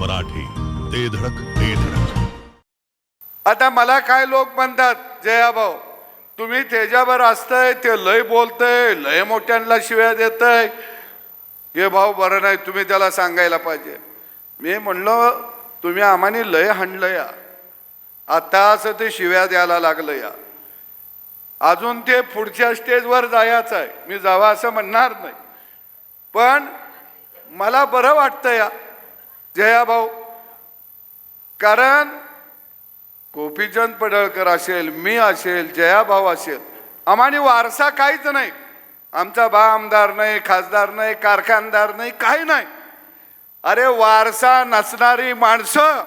मराठी. ते धडक ते धडक. आता मला काय लोक म्हणतात जया भाऊ तुम्ही त्याच्यावर असतंय ते लय बोलतंय लय मोठ्यांना शिव्या देतय. हे भाऊ बरं नाही तुम्ही त्याला सांगायला पाहिजे. मी म्हणलो तुम्ही आम्हाने लय हाणलं या. आता असं ते शिव्या द्यायला लागलं या. अजून ते पुढच्या स्टेजवर जायचं आहे. मी जावा असं म्हणणार नाही. पण मला बरं वाटतं या. जया भाऊ. कारण गोपीचंद पडळकर असेल मी असेल जयाभाऊ असेल आम्हाने वारसा काहीच नाही. आमचा बा आमदार नाही खासदार नाही कारखानदार नाही काही नाही. अरे वारसा नसणारी माणसं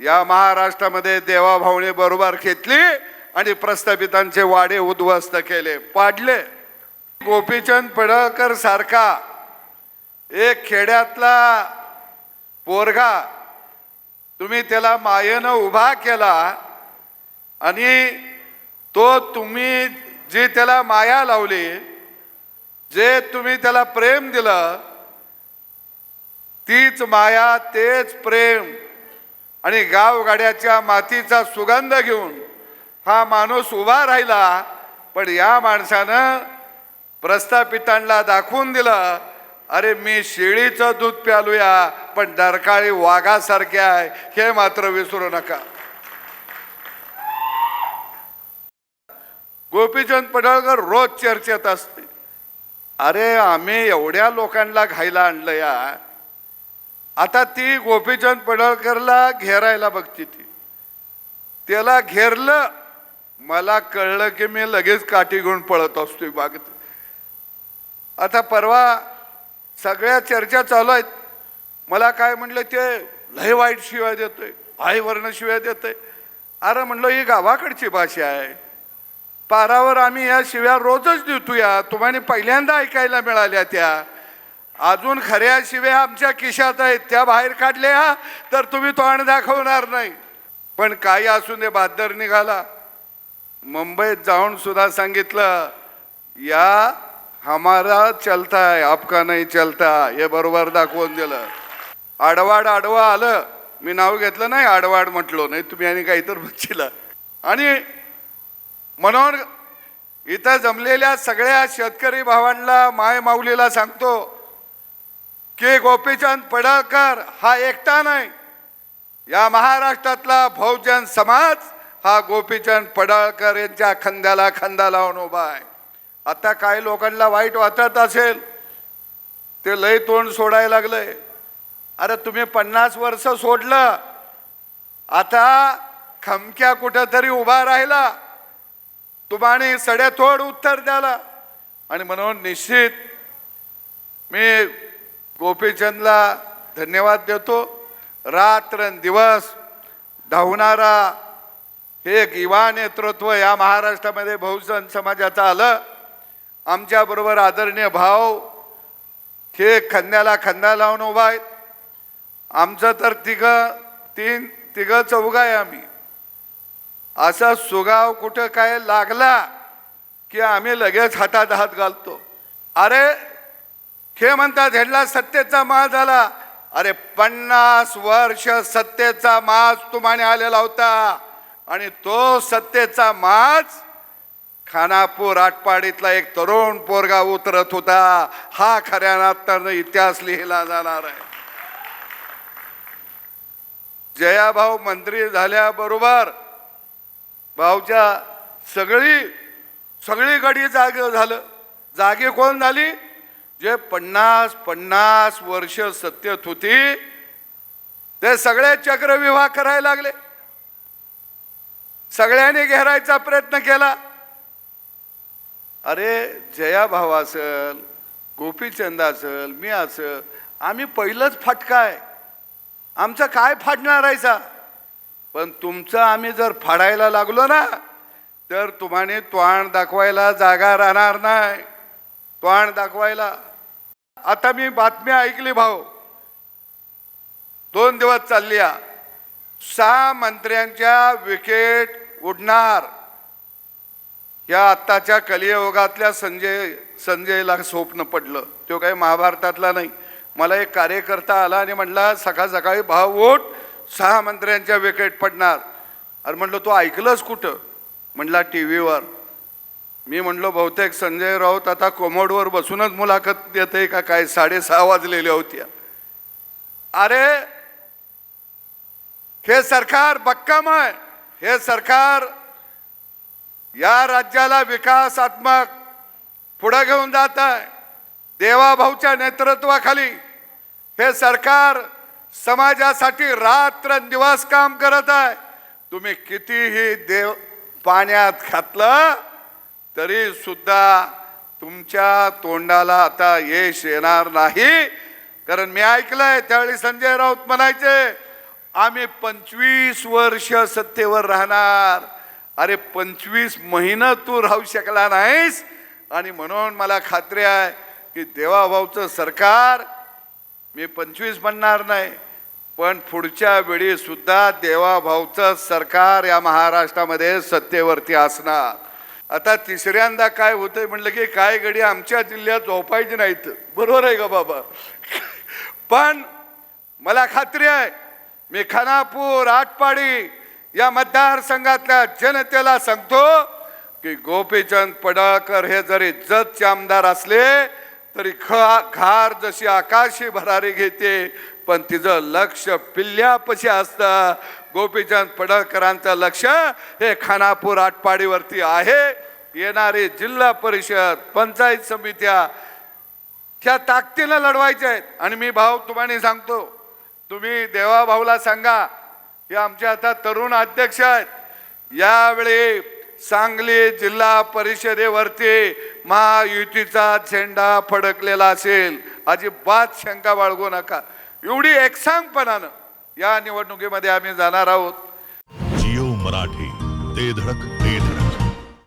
या महाराष्ट्रामध्ये देवाभाऊने बरोबर घेतली आणि प्रस्थापितांचे वाडे उद्ध्वस्त केले पाडले. गोपीचंद पडळकर सारखा एक खेड्यातला पोरगा तुम्ही त्याला मायेनं उभा केला आणि तो तुम्ही जी त्याला माया लावली जे तुम्ही त्याला प्रेम दिलं तीच माया तेच प्रेम आणि गावगाड्याच्या मातीचा सुगंध घेऊन हा माणूस उभा राहिला. पण या माणसानं प्रस्थापितांना दाखवून दिलं अरे मी शेळीचं दूध प्यालूया पण डरकाळी वाघासारखे आहे हे मात्र विसरू नका. गोपीचंद पडळकर रोज चर्चेत असते. अरे आम्ही एवढ्या लोकांना घायला आणलं या. आता ती गोपीचंद पडळकरला घेरायला बघती ती. त्याला घेरलं मला कळलं की मी लगेच काठी घेऊन पळत असतोय बागत. आता परवा सगळ्या चर्चा चालू आहेत. मला काय म्हणलं ते लय वाईट शिवाय देतोय आईवरनं शिवाय देतोय. अरे म्हणलं ही गावाकडची भाषा आहे. पारावर आम्ही या शिव्या रोजच देतो या तुम्हाला पहिल्यांदा ऐकायला मिळाल्या त्या. अजून खऱ्या शिव्या आमच्या खिशात आहेत. त्या बाहेर काढल्या तर तुम्ही तोंड दाखवणार नाही. पण काही असून दे बहादर निघाला. मुंबईत जाऊन सुद्धा सांगितलं या हमारा चलता है आपका नाही चलता हे बरोबर दाखवून दिलं. आडवाड आडवा आलं. मी नाव घेतलं नाही आडवाड म्हटलो नाही तुम्ही आणि काहीतरी बघितलं आणि म्हणून इथं जमलेल्या सगळ्या शेतकरी भावांना माय माऊलीला सांगतो की गोपीचंद पडळकर हा एकटा नाही. या महाराष्ट्रातला बहुजन समाज हा गोपीचंद पडळकर यांच्या खांद्याला खांदा लावून उभा आहे. आता काही लोकांना वाईट वाटत असेल ते लय तोंड सोडायला लागलंय. अरे तुम्ही पन्नास वर्ष सोडलं आता खमक्या कुठंतरी उभा राहिला. तुम्हाने सड्याथोड उत्तर द्याला आणि म्हणून निश्चित मी गोपीचंदला धन्यवाद देतो. रात्र दिवस धावणारा हे एक युवा नेतृत्व या महाराष्ट्रामध्ये बहुजन समाजाचं आलं. आमच्याबरोबर आदरणीय भाव हे खंद्याला खंदा लावून उभा आहेत. आमचं तर तिघं तीन तिघं चौघ आहे आम्ही. असा सुगाव कुठं काय लागला की आम्ही लगेच हातात हात घालतो. अरे हे म्हणतात हेडला सत्तेचा मा झाला. अरे पन्नास वर्ष सत्तेचा माज तुम्हाने आलेला होता. आणि तो सत्तेचा माज खानापूर आटपाडीतला एक तरुण पोरगा उतरत होता. हा खऱ्या नात्यानं इतिहास लिहिला जाणार आहे. जयाभाऊ मंत्री झाल्याबरोबर भाऊच्या सगळी सगळी गडी जाग झालं. जागे कोण झाली? जे पन्नास पन्नास वर्ष सत्तेत होती ते सगळे चक्रविवाह करायला लागले. सगळ्यांनी घेरायचा प्रयत्न केला. अरे जया भाऊ असेल गोपीचंद असेल मी असेल आम्ही पहिलंच फाटका आहे. आमचं काय फाटणार आहेचा पण तुमचं आम्ही जर फाडायला लागलो ना तर तुम्हाने त्वाण दाखवायला जागा राहणार नाही. त्वाण दाखवायला. आता मी बातमी ऐकली भाऊ. दोन दिवस चालली सहा मंत्र्यांच्या विकेट उडणार. या आत्ताच्या कलियुगातल्या संजय संजयला स्वप्न पडलं. तो काही महाभारतातला नाही. मला एक कार्यकर्ता आला आणि म्हणला सकाळ सकाळी भाव वोट सहा मंत्र्यांच्या विकेट पडणार. अरे म्हणलं तू ऐकलंस कुठं? म्हणला टी व्हीवर मी म्हणलो बहुतेक संजय राऊत आता कोमोडवर बसूनच मुलाखत देते का? काय साडेसहा वाजलेल्या होत्या. अरे हे सरकार बक्कम आहे. हे सरकार या राज्याला विकासात्मक पुढे घेऊन जात आहे. देवाभाऊच्या नेतृत्वाखाली हे सरकार समाजासाठी रात्रंदिवस काम करत आहे. तुम्ही कितीही देव पाण्यात घातलं तरी सुद्धा तुमच्या तोंडाला आता यश येणार नाही. कारण मी ऐकलंय त्यावेळी संजय राऊत म्हणायचे आम्ही पंचवीस वर्ष सत्तेवर राहणार. अरे पंचवीस महिना तू राहू शकला नाहीस. आणि म्हणून मला खात्री आहे की देवाभाऊचं सरकार मी पंचवीस म्हणणार नाही पण पुढच्या वेळी सुद्धा देवाभाऊचं सरकार या महाराष्ट्रामध्ये सत्तेवरती असणार. आता तिसऱ्यांदा काय होतंय म्हणलं की काय गडी आमच्या जिल्ह्यात झोपायची नाहीत. बरोबर आहे का बाबा? पण मला खात्री आहे मी खानापूर आटपाडी या मतदारसंघातल्या जनतेला सांगतो की गोपीचंद पडळकर हे जरी जतचे आमदार असले तरी खा खार जशी आकाशी भरारी घेते पण तिचं लक्ष पिल्ल्यापशी असतं. गोपीचंद पडळकरांचं लक्ष हे खानापूर आटपाडीवरती आहे. येणारे जिल्हा परिषद पंचायत समित्या त्या ताकदीनं लढवायच्या आहेत. आणि मी भाऊ तुम्हाला सांगतो तुम्ही देवा भाऊला सांगा हे आमच्या आता तरुण अध्यक्ष आहेत. यावेळी सांगली जिल्हा परिषदेवरती महायुतीचा झेंडा फडकलेला असेल. अजिबात शंका बाळगू नका. एवढी एकसांगपणानं या निवडणुकीमध्ये आम्ही जाणार आहोत. जिओ मराठी ते धडक.